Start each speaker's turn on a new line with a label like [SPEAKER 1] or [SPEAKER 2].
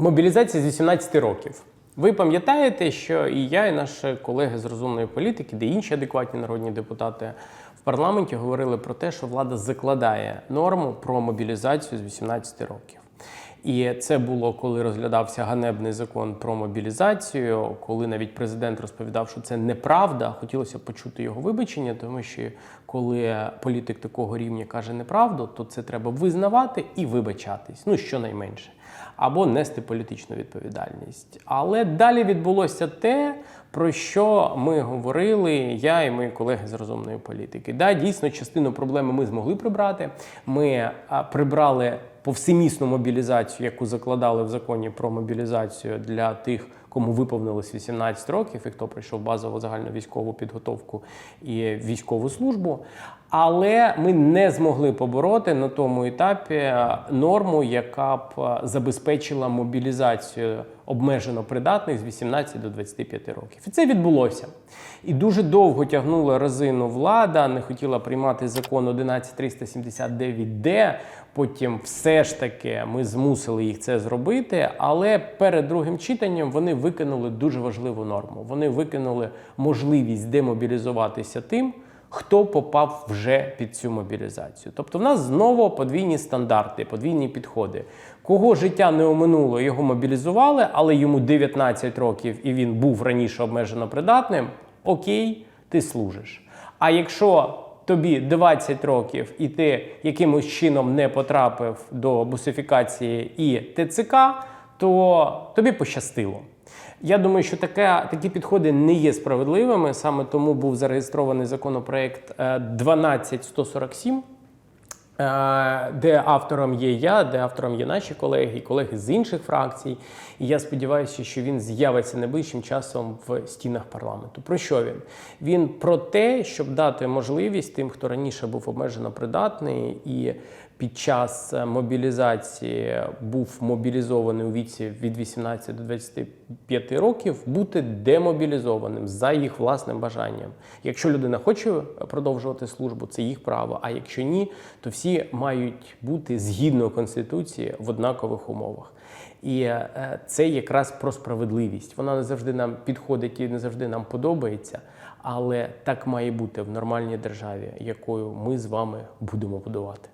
[SPEAKER 1] Мобілізація з 18 років. Ви пам'ятаєте, що і я, і наші колеги з розумної політики, де інші адекватні народні депутати в парламенті говорили про те, що влада закладає норму про мобілізацію з 18 років. І це було коли розглядався ганебний закон про мобілізацію, коли навіть президент розповідав, що це неправда. Хотілося почути його вибачення, тому що коли політик такого рівня каже неправду, то це треба визнавати і вибачатись. Ну щонайменше. Або нести політичну відповідальність. Але далі відбулося те, про що ми говорили, я і мої колеги з розумної політики. Да, дійсно, частину проблеми ми змогли прибрати. Ми прибрали повсемісну мобілізацію, яку закладали в законі про мобілізацію для тих, кому виповнилось 18 років, і хто пройшов базову загальну військову підготовку і військову службу. Але ми не змогли побороти на тому етапі е, норму, яка б е, забезпечила мобілізацію обмежено придатних з 18 до 25 років. І це відбулося. І дуже довго тягнула резину влада, не хотіла приймати закон 11379Д. Потім все ж таки ми змусили їх це зробити. Але перед другим читанням вони викинули дуже важливу норму. Вони викинули можливість демобілізуватися тим хто попав вже під цю мобілізацію. Тобто в нас знову подвійні стандарти, подвійні підходи. Кого життя не оминуло, його мобілізували, але йому 19 років і він був раніше обмежено придатним, окей, ти служиш. А якщо тобі 20 років і ти якимось чином не потрапив до бусифікації і ТЦК, то тобі пощастило. Я думаю, що таке, такі підходи не є справедливими. Саме тому був зареєстрований законопроект е, 12147, е, де автором є я, де автором є наші колеги і колеги з інших фракцій. І я сподіваюся, що він з'явиться найближчим часом в стінах парламенту. Про що він? Він про те, щоб дати можливість тим, хто раніше був обмежено придатний і під час е, мобілізації був мобілізований у віці від 18 до 25 років, бути демобілізованим за їх власним бажанням. Якщо людина хоче продовжувати службу, це їх право. А якщо ні, то всі мають бути згідно конституції в однакових умовах. І е, це якраз про справедливість. Вона не завжди нам підходить і не завжди нам подобається, але так має бути в нормальній державі, якою ми з вами будемо будувати.